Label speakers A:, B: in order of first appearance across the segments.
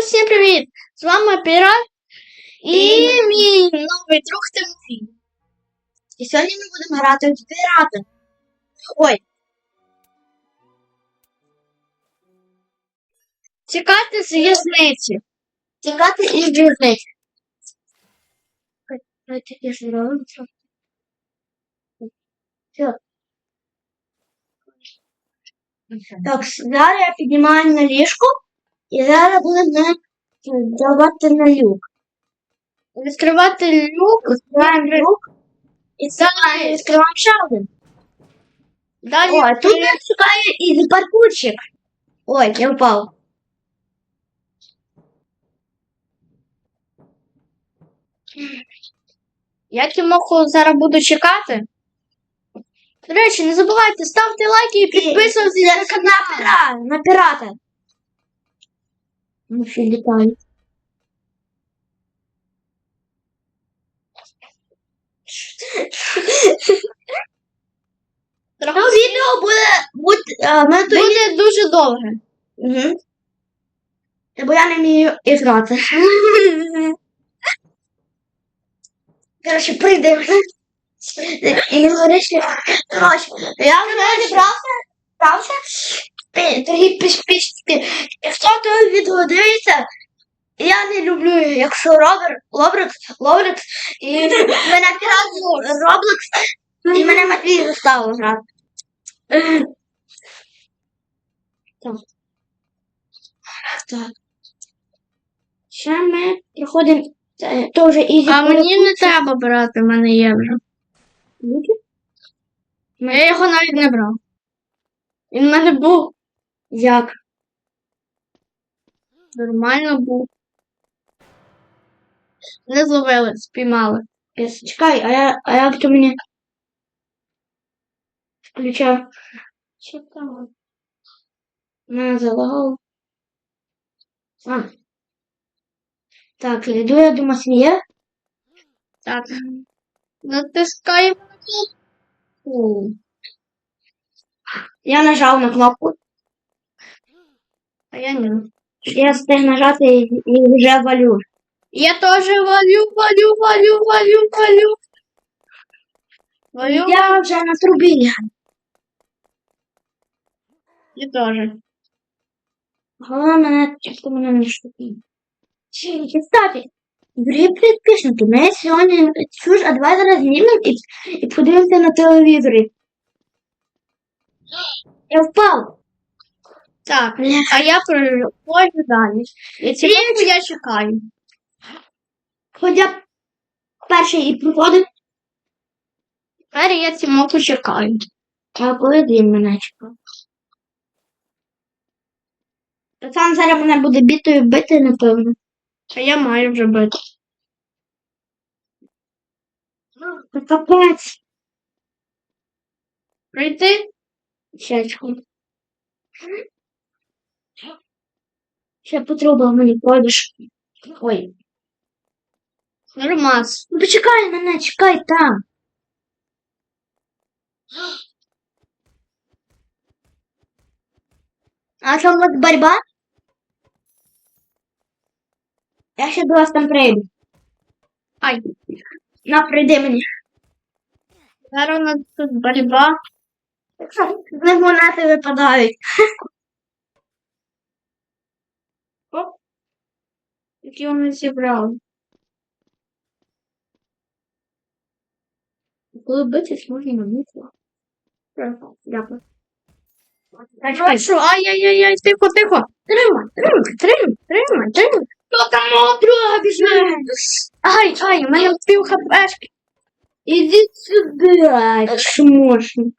A: Усім привіт! З вами Пірат і мій новий друг Тимофій.
B: І сьогодні ми будемо грати в пірати. Ой,
A: Тікати з в'язниці.
B: тікати із в'язниці. Давайте я зробимо це. Все. Так, зараз я піднімаю на ліжко І зараз будемо давати на люк.
A: Відкривати люк.
B: Відкриваємо люк і зараз відкриваємо ще один.
A: Далі
B: О, тут нас чекає і паркурчик. Ой, я впав.
A: я Тимоху зараз буду чекати. До речі, не забувайте ставте лайки і підписуйтесь на канал.
B: На пірата. Ну, що літають. Ну, відео буде, буде, а, мене то
A: Буде дуже довге.
B: Угу. Бо я не вмію іграти. Коротше, прийде. І говориш, що, коротше, я вже зібрався, зібрався, Пі- піш, піш. Хто того відео дивиться, я не люблю, якщо Роберт, Лобрекс, Лобрекс, і мене пірат Роблокс, і мене Матвій заставив грати. Так. Так. Ще ми проходимо е, теж ізі.
A: А мені не треба брати, в мене є вже. Я його навіть не брав. Він в мене був
B: Як?
A: нормально був. Не зловили, спіймали.
B: Чекай, а я, а як то мені включав? Що там? Мене. А. Так, йду я до Матвія.
A: Так. Натискаємо.
B: Я нажав на кнопку.
A: А я ні.
B: Я встиг нажати і, і вже валю.
A: Я теж валю, валю, валю, валю, валю. Валю,
B: Я вже на трубі.
A: я теж.
B: Головне чисто мене не штуки. Кстати, дорогі підписники, ми сьогодні чуж, а зараз знімемо і, і подивимося на телевізорі. Я впав.
A: Так, а я проходжу далі. І цього я чекаю.
B: Хоча перший і проходив,
A: Тепер я Тимоку чекаю.
B: а коли він мене чекав. Пацан зараз мене буде бітою бити, напевно.
A: А я маю вже бити.
B: Та Капець.
A: Прийти?
B: Щечку. Ще потруба мені пройдеш. Ой.
A: Нормас.
B: Ну почекай мене, чекай там. А що от борьба? Я ще до вас там прийду.
A: Ай,
B: На, прийди мені.
A: зараз у нас тут боротьба.
B: З них монети випадають.
A: Які вони зібрали.
B: Коли битись, можна на муку. Дякую.
A: Так, що? Ай-яй-яй, тихо, тихо.
B: Тримай, тримай, тримай, тримай, тримай.
A: Хто там мого друга? Ай, ай, у мене пів хпшки.
B: Ідіть сюди. Шмошник.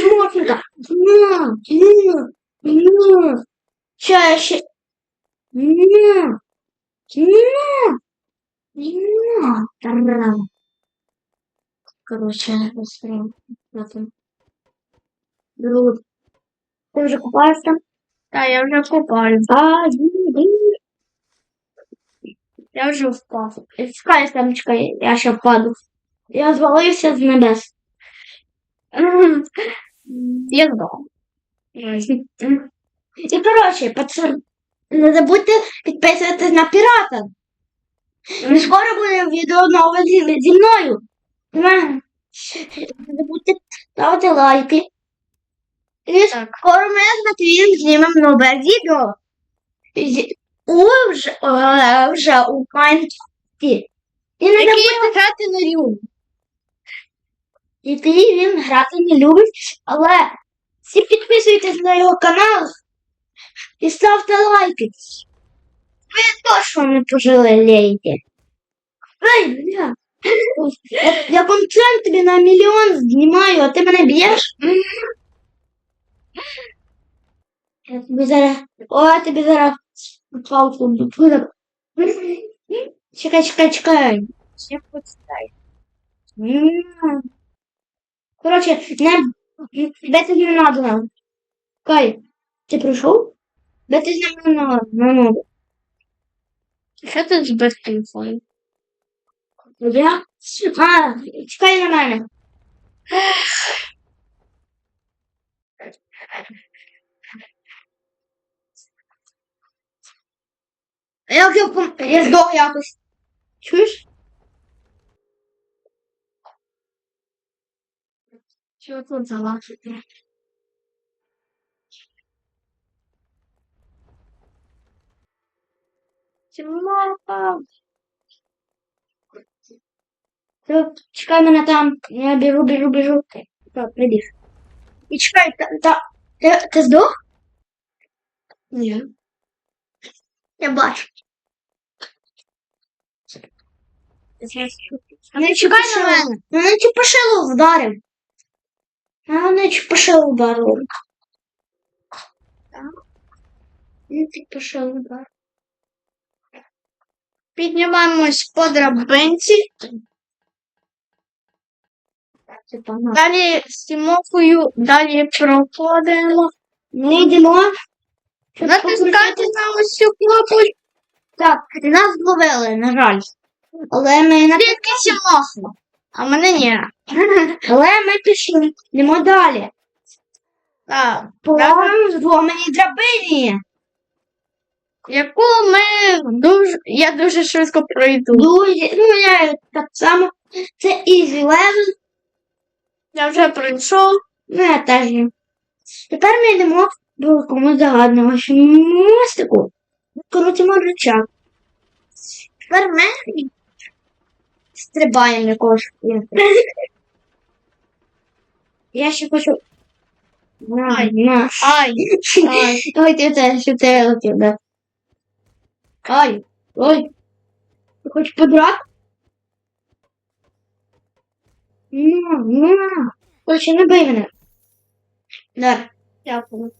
B: Шмошника. На, на, на. Ще, ще. На. На. На. Тарам. Короче, застрял. Друг. Ти вже купаєшся?
A: Та, я вже купаю.
B: А, іди.
A: Я вже впав.
B: Чекай, там, чекай, я ще впаду. Я звалився з небес.
A: Я здох.
B: І коротше, пацан, не забудьте підписуйтесь на пірата. І скоро буде відео нове зі, мною. Не забудьте ставити лайки. І
A: Так.
B: скоро ми з Матвієм знімемо нове відео. У, вже, е, вже у Майнкрафті. І не
A: Який
B: забудьте
A: грати на рюм.
B: який він грати не любить, але всі підписуйтесь на його канал і ставте лайки. Ви точно не пожалієте. Ай, бля. Я, я контент тобі на мільйон знімаю, а ти мене б'єш. Я тобі зараз. О, я тобі зараз палку буду. Чекай, чекай, чекай.
A: Я почитаю.
B: М. Короче, не бити не надо нам. Кай, ти прийшов? Бити з нами не надо. Не надо.
A: Що ти збив телефон?
B: Я? А, чекай на мене. Як я, пом- я здох якось. Чуєш?
A: Що тут залазити? Тимоха.
B: Ти чекай мене там. Я біжу, біжу, біжу. Так, прибіг. І чекай, та, та, ти, ти здох?
A: Ні.
B: Я бачу. Не чекай на мене. Мене чепашило вдарив. Мене чепашило вдарило.
A: Не підпиши удар. Піднімаємось по драбинці. Далі з Тимофою, далі проходимо.
B: Не йдемо.
A: Натискайте на ось цю кнопку.
B: Так, нас зловили, на жаль. Але ми на
A: Тільки Тимофа. А мене ні.
B: але ми пішли. Йдемо далі.
A: Так.
B: По зломаній драбині.
A: Яку ми дуже. Я дуже швидко пройду.
B: Дуже, ну я так само. Це easy level.
A: Я вже пройшов.
B: Ну, я теж. Тепер ми йдемо до якомусь загадного мостику. Крутимо рычаг. Тепер ми стрибаємо якогось. Я ще хочу.
A: Ай. Ай. Ай.
B: Ой, ти що ти летів, да. Ай, ой. Ти хочеш подрати? На, на. Короче, не бий мене. Дар,
A: Дякую.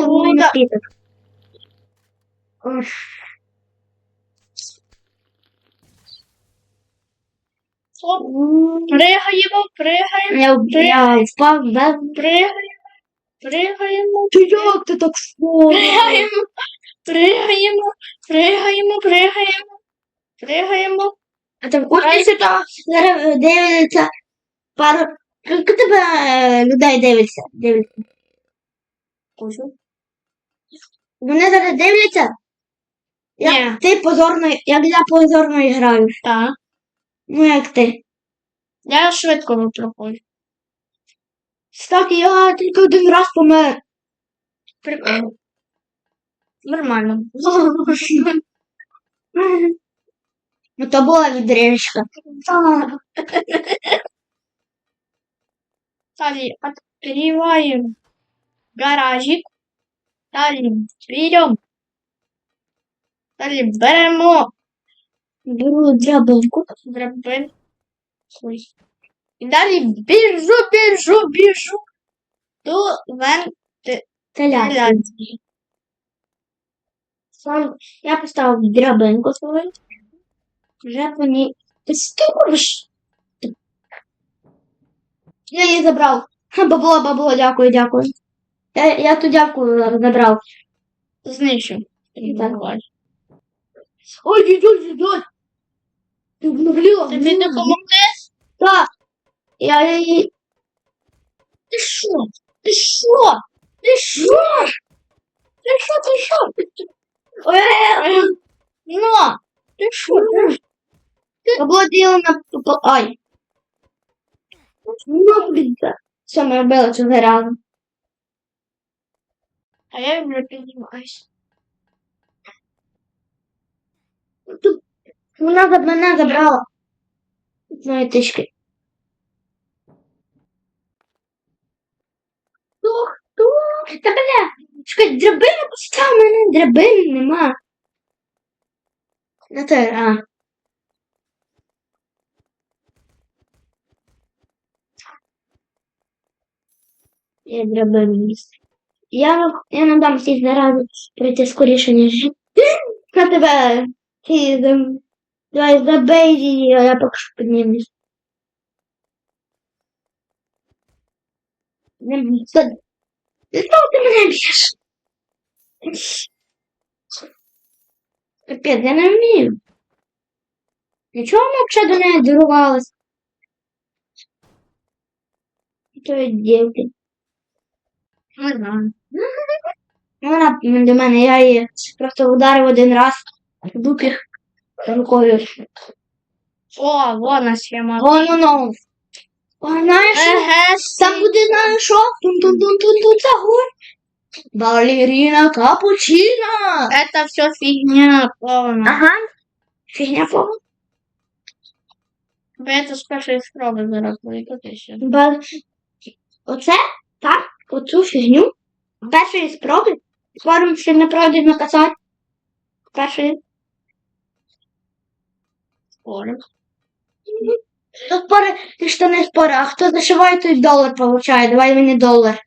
A: Ну,
B: мій
A: да.
B: напиток.
A: Пригаємо, пригаємо,
B: я впав, да?
A: пригаємо, пригаємо,
B: Ти як ти так впав?
A: пригаємо, пригаємо, пригаємо, пригаємо, пригаємо.
B: А там кожен сюди зараз дивиться пару. Скільки тебе е, людей дивиться? Дивиться.
A: Кожу.
B: Вони зараз дивляться. Як
A: Ні.
B: ти позорно, як я позорно граю.
A: Так.
B: Ну як ти.
A: Я швидко проходжу.
B: Так, я тільки один раз помер.
A: Прикольно. Нормально.
B: Ну то була відрижка.
A: Далі открываем гаражик. Далі берем. Далі беремо
B: Беру драбинку.
A: драбин. Ой. І далі біжу, біжу, біжу до вентиляції.
B: Сам я поставив драбинку свою. Вже по ній. Ти що? Я її забрав. Бабло, бабло, дякую, дякую. Я, я ту дявку забрав.
A: Знищу.
B: Так. Ой, дідьой, дідьой. Ти внагліла.
A: Тобі допомогли?
B: Так. Я її...
A: Ти що? Ти що? Що? Ти що, ти що? Е, Ну, ти що?
B: То було діло на... по- Ай. Ну, блін. Все, ми робили цього разу.
A: А я вже піднімаюсь.
B: Вона мене забрала. Мої тички. Хто? Хто? Та бля, чекай, драбину постав мене, драбини нема. На те, а. Я драбину місце. Я, я надам всіх заради прийти скоріше, ніж на тебе. Ти Давай забей її, а я поки що піднімусь. Знову ти мене б'єш. Капець, я не вмію. Нічого ми взагалі до неї дорвалась. То є дівки.
A: Не знаю.
B: Вона до мене, я її просто ударив один раз в дупі рукою.
A: О, вон схема.
B: Воно ну. Знаєш,
A: Еге,
B: там буде на що? Тун-тун-тун-тун-тун загор. Балерина капучино.
A: Это все фигня полная.
B: Ага. Фігня повна.
A: Тебе это з першої спроби зараз викотися.
B: Ба- Оце, так, оцю фігню. Першої спроби. Спорим, що не пройдемо касати. Першої.
A: Спорим.
B: Хто спори, ти що не спори, а хто зашиває, той долар получає. Давай мені долар.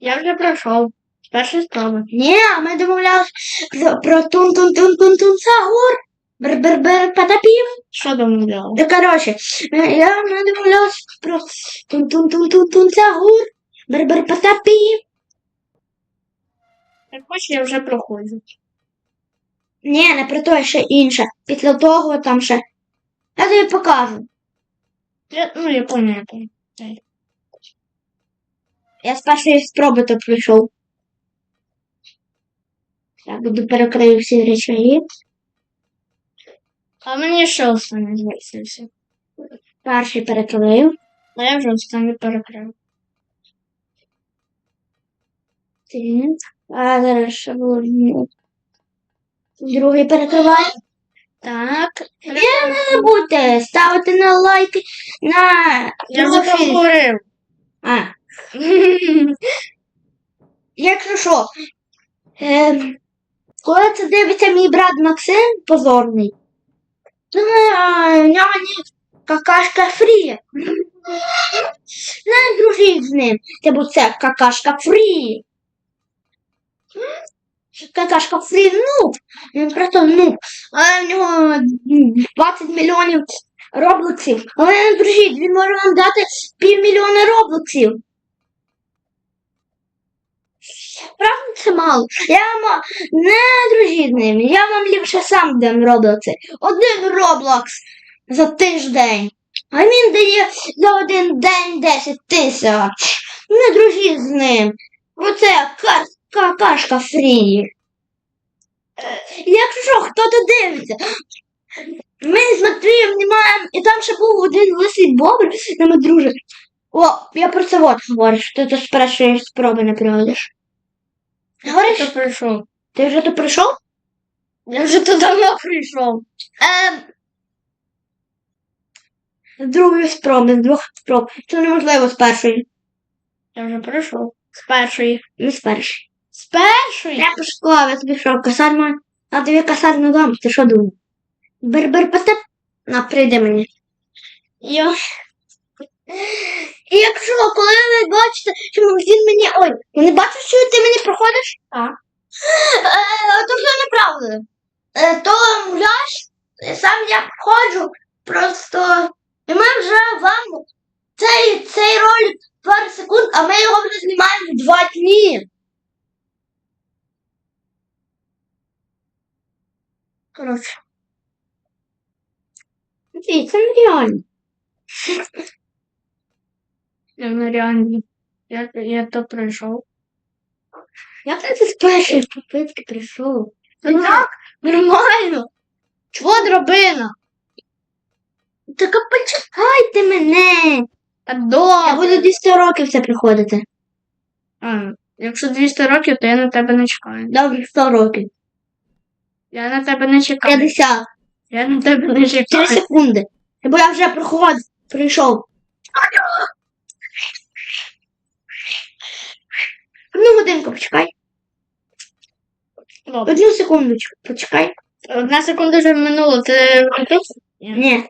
A: Я вже пройшов. З першої спроби.
B: Ні, а ми домовлялися про, про тун-тун-тун-тун-тун загор. Бер-бер-бер потопів.
A: Що домовляли?
B: Та коротше, я ми домовлялися про тун-тун-тун-тун-тун загор. Бер-бер потопів.
A: Так хоч я вже проходжу.
B: Ні, не про то, ще інше. Після того там ще. Я тобі покажу.
A: Я, ну, я понял, я понял.
B: Я з першої спроби то прийшов. Я буду перекрию всі речі.
A: А мені ще останнє залишився.
B: Перший перекрию.
A: А я вже останнє перекрив.
B: Ти. А зараз ще було. Другий перекриваю.
A: Так.
B: І не забудьте ставити на лайки на
A: Я проговорив.
B: А, якщо що, ем, коли це дивиться мій брат Максим позорний, то е, в нього какашка фрі. Не дружіть з ним, це бо це какашка фрі. Какашка фрі. Він просто нуб. А в нього 20 мільйонів роблоксів. Але не дружіть, він може вам дати півмільйона роблоксів. Правда, це мало. Я вам не ним. Я вам ліпше сам дам роблокси. Один роблокс за тиждень. А він дає за один день 10 тисяч. Не дружіть з ним. Оце ка- какашка фрі. Якщо що, хто то дивиться. Ми з Матвієм знімаємо, і там ще був один лисий бобр, на ми друже. О, я про це от говорю, що ти то з першої спроби не приходиш. Говориш,
A: Хто прийшов?
B: ти вже то прийшов?
A: Я вже тут давно прийшов.
B: Ем. З другої спроби, з двох спроб. Це неможливо з першої.
A: Я вже прийшов. З першої.
B: Не з першої.
A: З першої?
B: Я пошукала, я тобі що, косар маю? А тобі косар не дам, ти що думав? Бер-бер потеп? На, прийди мені.
A: Я.
B: І якщо, коли ви бачите, що він мені. Ой, я не бачу, що ти мені проходиш?
A: Так.
B: Е, то все неправда. Е, то муляж, сам я проходжу, просто. І ми вже вам цей, цей ролик пару секунд, а ми його вже знімаємо два дні. Коротше. Ні, це нереально.
A: Я на. Я, я то прийшов.
B: Як ти з першої попитки прийшов?
A: Так, нормально. Чого драбина?
B: Так а почекайте мене.
A: Та
B: Я буду 200 років це приходити.
A: А, якщо 200 років, то я на тебе не чекаю.
B: Добре, 100 років.
A: Я на тебе не чекаю.
B: 50.
A: Я на тебе не чекаю.
B: 3
A: чекаю.
B: секунди. Бо я вже приходив, прийшов. Одну годинку почекай.
A: Добре.
B: Одну секундочку, почекай.
A: Одна секунда вже минуло, це капець?
B: Ні.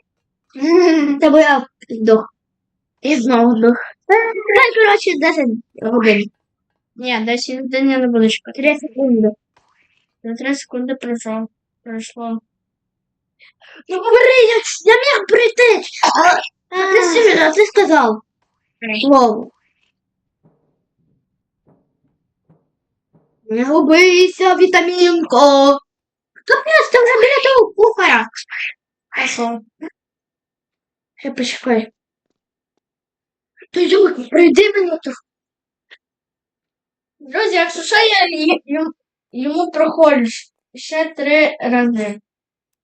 B: Це бо я здох. І знову. Дай, коротше, 10 годин.
A: Ні, 10 день я не буду чекати.
B: 3 секунди.
A: За 3 секунди пройшло. Пройшло.
B: Ну говори, я, я міг прийти. А, а ти, собі- а ти сказав. Вову. Не губися, вітамінко. Капець, ти вже біля того кухаря.
A: А що?
B: Ще почекай. Ти Юль, прийди мені тут.
A: Друзі, якщо що, я й- йому, проходжу ще три рази.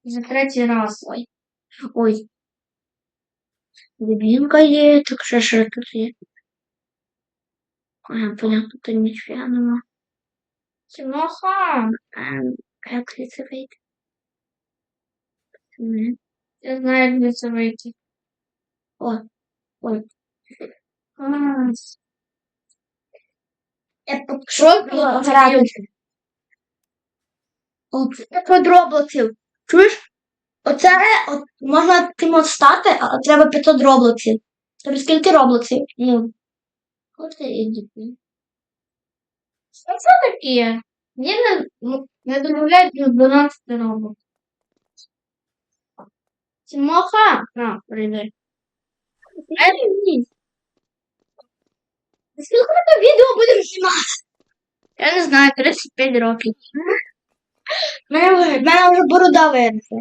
A: За третій раз. Ой.
B: Ой. Дебінка є, так що що тут є? Ага, понятно, тут нічого нема.
A: Тимоха,
B: Як це вийти?
A: Я знаю, як де це вийти.
B: О, ой. Я що грати? Це подроблоців. Чуєш? Оце от, можна тим от стати, а треба 500 роблоксів. Тобі скільки роблоксів? Ну. От і дітей.
A: Що це таке? Мені не, ну, не додають до 12 робот. Тимоха, на, прийди. А ні.
B: Скільки ти відео будеш знімати?
A: Я не знаю, 35 років.
B: В мене, вже- мене вже борода виросла.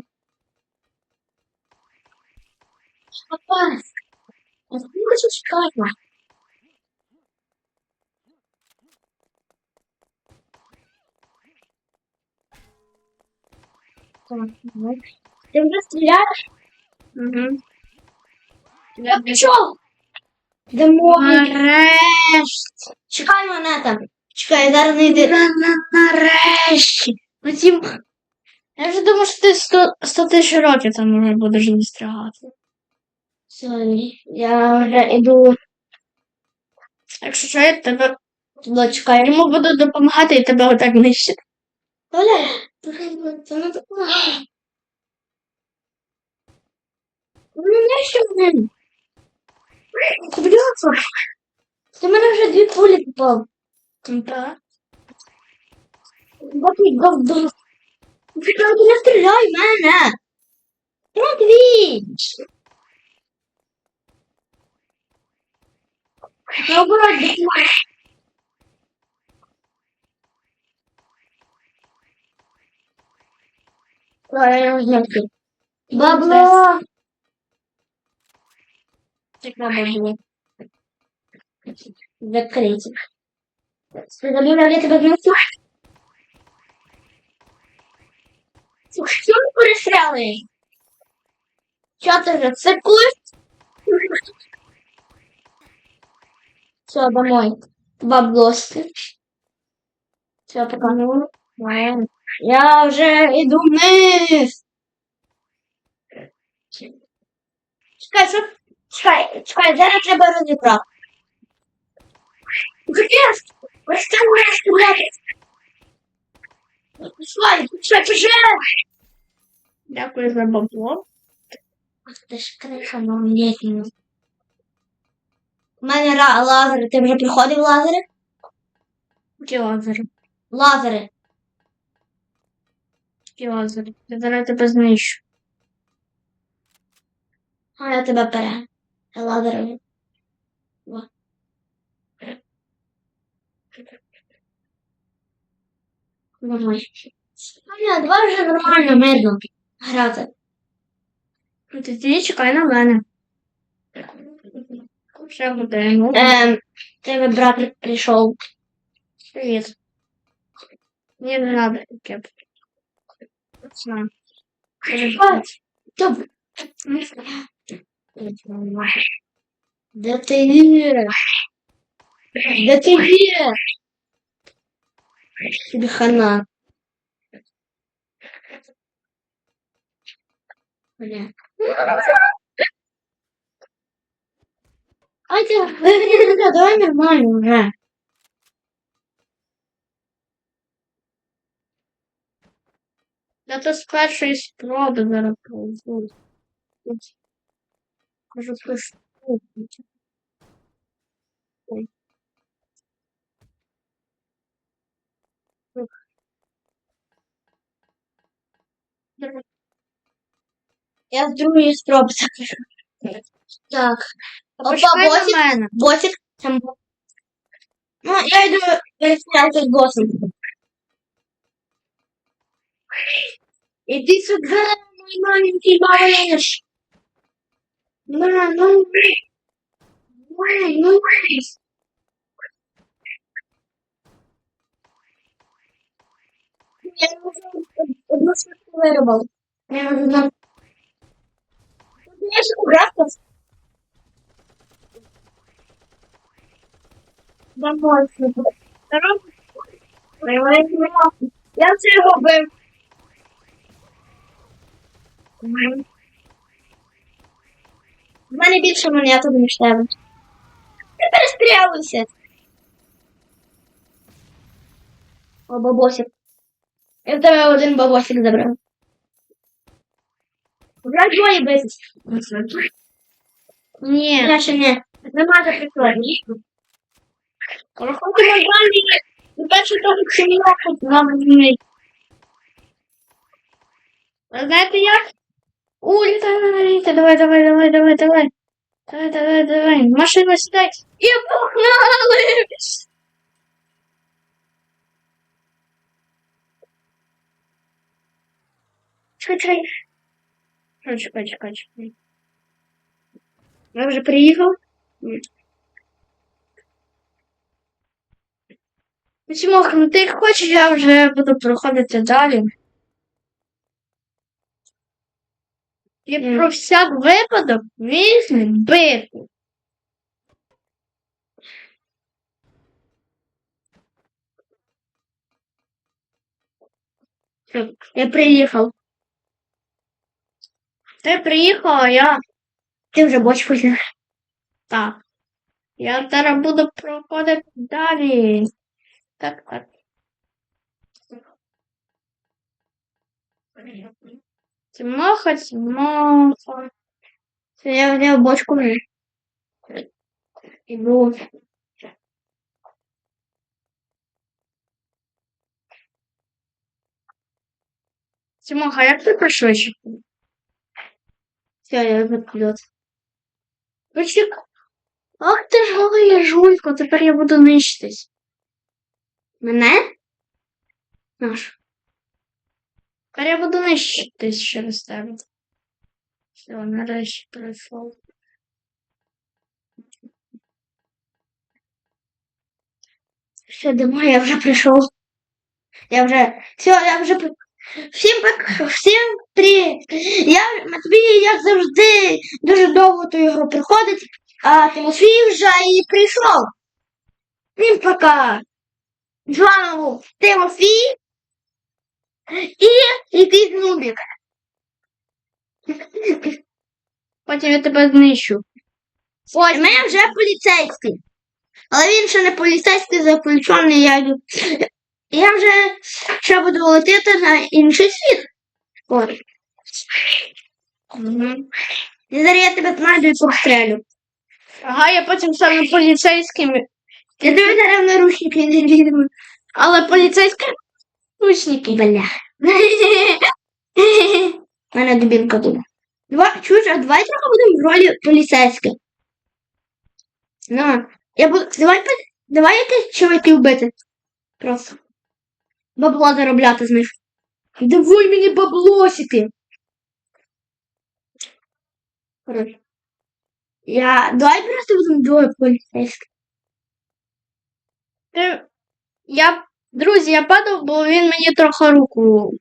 B: Папа, а скільки ще чекати? Ти вже стріляєш?
A: Угу.
B: Я пішов. Йдемо.
A: Нарешті.
B: Чекай мене там. Чекай, зараз не йди.
A: Нарешті. Ну, Тім, я вже думав, що ти 100, 100 тисяч років там вже будеш застрягати.
B: Сорі, я вже йду.
A: Якщо що, я тебе
B: Туди чекай.
A: йому буду допомагати і тебе отак нищити.
B: Оля, це не допомагає. Ну, не що мене. Бляха. Ти мене вже дві пулі попав.
A: Так.
B: Бакий говдо. Ти не стріляй в мене. Дві. Наоборот, допомагай. Бабло.
A: Яка бабуля.
B: Закрыйте. Забила ли тебе? Слушай, что мы перестряли? Что ты же цикуешь? Все, домой. Баблоски. Все, пока.
A: Ну,
B: Я уже иду вниз. Чекай, що? Чекай, чекай, зараз треба розібрати. Грес! Ось там не стріляти. Пішла, пішла, пішла.
A: Дякую за бабло.
B: Ах ти ж криша малолітня. У мене ра- лазери. Ти вже приходив лазери?
A: Які лазери?
B: Лазери.
A: Які лазери? Я зараз тебе знищу.
B: А я тебе пере. Лазери. Во. Давай. А ні, давай вже нормально, мирно грати.
A: Ну, ти тоді чекай на мене. Ще годину.
B: Ем, тебе брат прийшов.
A: Привіт. Ні, не надо таке. Все.
B: Добре. Де ти є? Де ти є? Тобі хана. Бля. Ти, давай нормально вже.
A: Да то з першої спроби зараз проведу. Кажу, про що? Ой.
B: Я з другої спроби запишу. Так. Опа,
A: Почекай на
B: босик.
A: мене.
B: Босик. Там бо- Ну, я йду перестріляти з босом. Іди сюди, мій маленький малыш. На, ну, Ой, ну, Я вже одну штуку виробив. Я вже на... Я ж убрався. Домой. Я це робив. В мене більше монеток, ніж тебе. Я перестрілюся. О, бабосик. Я в тебе один бабосик забрав. Двоє битись.
A: Ні.
B: Я ще не. Нема за прикладні. Рахунки нормальні. І перше того, що не хочуть нам змінити.
A: Ви знаєте як? Ультра, давай, давай, давай, давай, давай. Давай, давай, давай. Машина сідай.
B: І погнали!
A: Чекай, чекай. Чекай, чекай, чекай, чекай. Я вже приїхав. Тимох, ну ти як хочеш, я вже буду проходити далі. І
B: Мгм.
A: про всяк випадок візьми битву.
B: Я приїхав.
A: Ти приїхала, я
B: Ти вже бочку взяв.
A: так. Я зараз буду проходити далі. Так, так. Тимоха, Тимоха.
B: Це я взяв бочку.
A: Іду. Тимоха, як ти пришвидше?
B: Все, я відключу.
A: Почек. Ах ти ж гола жулько, тепер я буду нищитись.
B: Мене?
A: Наш. Тепер я буду нищитись через тебе. Все, нарешті пройшов.
B: Все, домой, я вже прийшов. Я вже. Все, я вже. при- Всім пок... всім привіт. Я Матвій, як завжди, дуже довго ту ігру приходить, а Тимофій вже і прийшов. Всім пока. З вами був Тимофій і якийсь нубік.
A: Потім я тебе знищу.
B: Ось, мене вже поліцейський. Але він ще не поліцейський, заключений. Я, я вже ще буду летіти на інший світ.
A: Угу.
B: Зараз я тебе знайду і пострелю.
A: Ага, я потім стану поліцейським.
B: Я тобі зараз наручники не візьму.
A: Але поліцейські ручники.
B: Бля. У мене дубінка тут. Два, чуєш, а давай трохи будемо в ролі поліцейських. Ну, я буду. Давай, давай якесь чоловіки вбити. Просто. Бабло заробляти з них. Давай мені баблосики. Коротше. Я. Давай просто будемо двоє поліцейських.
A: Ти... Я Друзі, я падав, бо він мені трохи руку.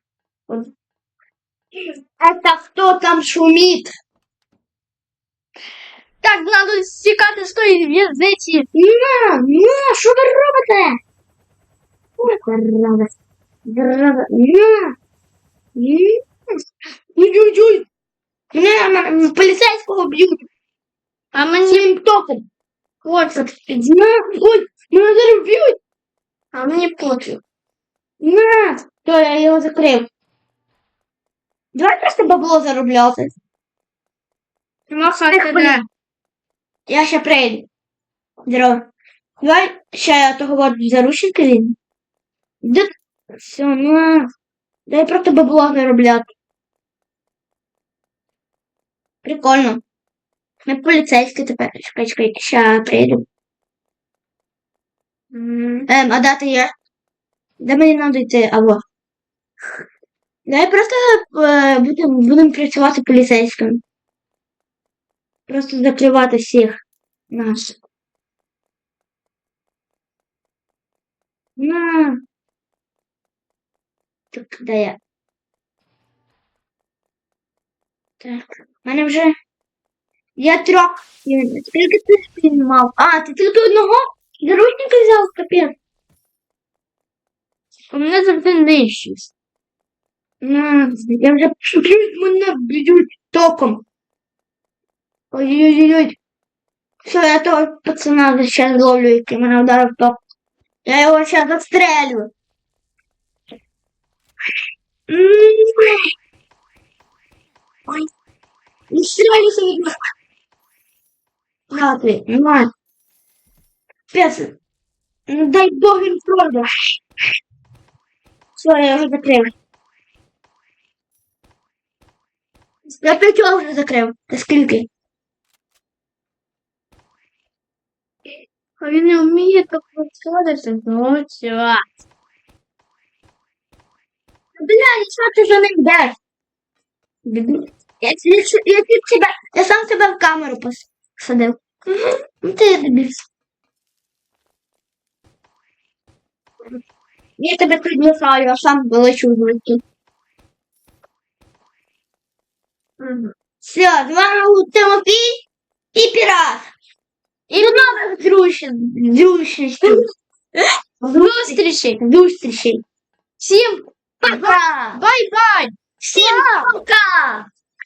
B: Это хто там шумить?
A: Так, треба стікати з тої в'язниці.
B: На, на, що ви робите? Ой, зараза. Зараза. На. Ой-ой-ой. Не, поліцейського б'ють.
A: А мені,
B: током.
A: от,
B: На, ой, мене зараз б'ють.
A: а мені пофіг.
B: На. То я його закрив. Давай просто бабло заробляти.
A: Махати,
B: блін. Я ще прийду. Здорово. Давай ще я того от заручники він. Ну. Дай просто бабло заробляти. Прикольно. Ми поліцейські тепер. Чекай, чекай, ще прийду. Ем, а де ти є? Де мені треба йти, або? Давай просто е, будемо будем працювати поліцейськими. Просто закривати всіх нас. На. Так, де я? Так, в мене вже. Я трьох. Скільки ти спіймав? А, ти тільки одного? Заручника взяв, капець.
A: У мене завжди нижчість.
B: На, я вже чуть мене б'ють током. Ой-ой-ой. Все, я того пацана зараз ловлю, який мене вдарив ток. Я його зараз застрелю. Ой. Не від мене. На ти, на. Пес. Ну, дай Бог він пройде. Все, я його закрив. Я п'ятьох вже закрив. Та скільки?
A: А він не вміє так виходити. Ну, чувак.
B: Бля, що ти за ним йдеш? Дебіль. Я, я, я, я, тебе, я сам себе в камеру посадив. Ну ти дебіль. Я тебе приглашаю, а сам вилечу в руки. Все, з вами був Тимофій і Пірат. І до нових зручностей.
A: Зустрічі.
B: Зустрічей.
A: Всім
B: Пока.
A: бай-бай.
B: Всім пока.